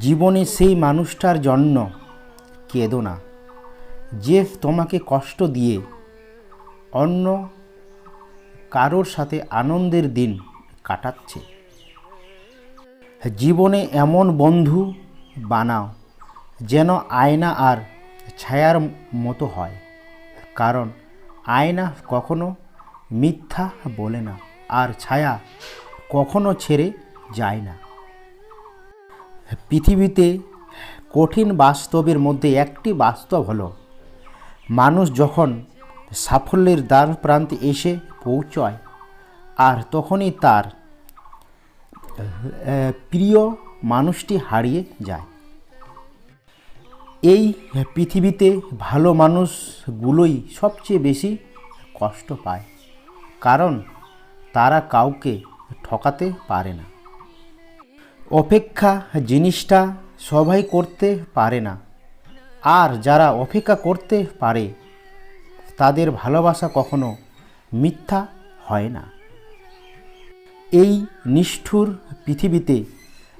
জীবনে সেই মানুষটার জন্য কেঁদো না। যে তোমাকে কষ্ট দিয়ে অন্য কারোর সাথে আনন্দের দিন কাটাচ্ছে। জীবনে এমন বন্ধু বানাও যেন আয়না আর ছায়ার মতো হয়। কারণ আয়না কখনো মিথ্যা বলে না আর ছায়া কখনো ছেড়ে যায় না। পৃথিবীতে কঠিন বাস্তবের মধ্যে একটি বাস্তব হলো, মানুষ যখন সাফল্যের দ্বার প্রান্তে এসে পৌঁছয় আর তখনই তার প্রিয় মানুষটি হারিয়ে যায়। এই পৃথিবীতে ভালো মানুষগুলোই সবচেয়ে বেশি কষ্ট পায়, কারণ তারা কাউকে ঠকাতে পারে না। অপেক্ষা জিনিসটা সবাই করতে পারে না। আর যারা অপেক্ষা করতে পারে, তাদের ভালোবাসা কখনো মিথ্যা হয় না। এই নিষ্ঠুর পৃথিবীতে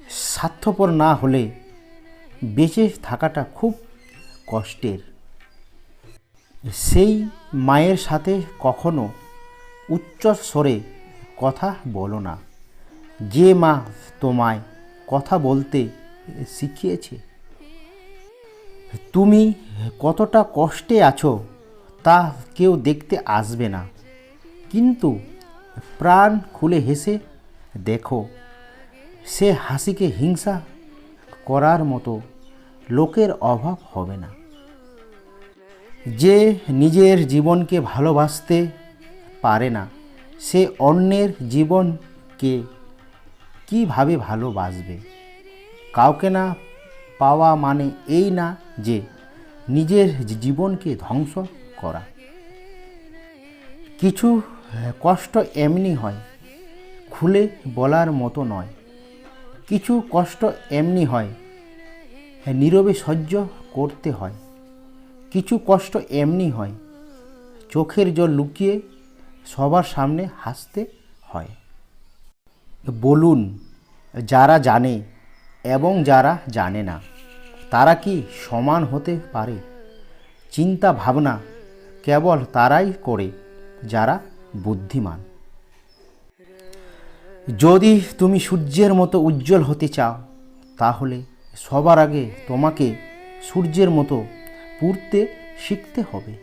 স্বার্থপর না হলে বেঁচে থাকাটা খুব কষ্টের। সেই মায়ের সাথে কখনো উচ্চ স্বরে কথা বলো না। যে মা তোমায় কথা বলতে শিখিয়েছে। তুমি কতটা কষ্টে আছো তা কেউ দেখতে আসবে না। কিন্তু প্রাণ খুলে হেসে, দেখো, সে হাসিকে হিংসা করার মতো লোকের অভাব হবে না। যে নিজের জীবনকে ভালোবাসতে পারে না, সে অন্যের জীবনকে কীভাবে ভালোবাসবে? কাউকে না পাওয়া মানে এই না যে নিজের জীবনকে ধ্বংস করা। কিছু কষ্ট এমনি হয়, খুলে বলার মতো নয়। কিছু কষ্ট এমনি হয়, নীরবে সহ্য করতে হয়। কিছু কষ্ট এমনি হয়, চোখের জল লুকিয়ে সবার সামনে হাসতে হয়। বলুন, যারা জানে এবং যারা জানে না, তারা কি সমান হতে পারে? চিন্তা ভাবনা কেবল তারাই করে যারা বুদ্ধিমান। যদি তুমি সূর্যের মতো উজ্জ্বল হতে চাও, তাহলে সবার আগে তোমাকে সূর্যের মতো পুড়তে শিখতে হবে।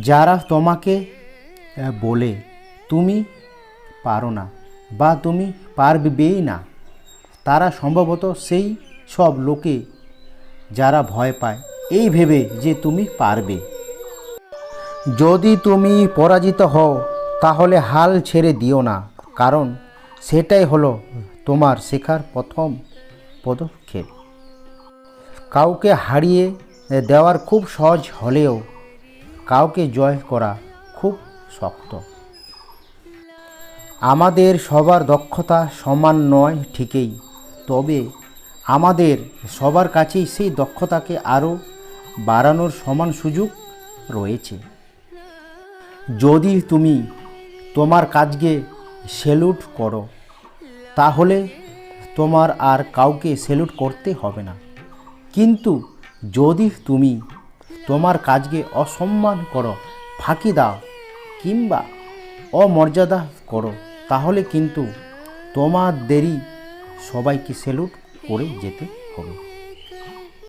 যারা তোমাকে বলে, তুমি পারো না। বা তুমি পারবেই না। তারা সম্ভবত সেই সব লোকে যারা ভয় পায়। এই ভেবে যে তুমি পারবে। যদি তুমি পরাজিত হও, তাহলে হাল ছেড়ে দিও না। কারণ সেটাই হলো তোমার শেখার প্রথম পদক্ষেপ। কাউকে হারিয়ে দেওয়ার খুব সহজ হলেও কাউকে জয় করা খুব শক্ত। আমাদের সবার দক্ষতা সমান নয় ঠিকই, তবে আমাদের সবার কাছেই সেই দক্ষতাকে আরও বাড়ানোর সমান সুযোগ রয়েছে। যদি তুমি তোমার কাজকে সেলুট করো, তাহলে তোমার আর কাউকে সেলুট করতে হবে না। কিন্তু যদি তুমি তোমার কাজকে অসম্মান করো, ফাঁকি দাও কিংবা অমর্যাদা করো তাহলে কিন্তু তোমার দেরি সবাইকে সেলুট করে যেতে হবে।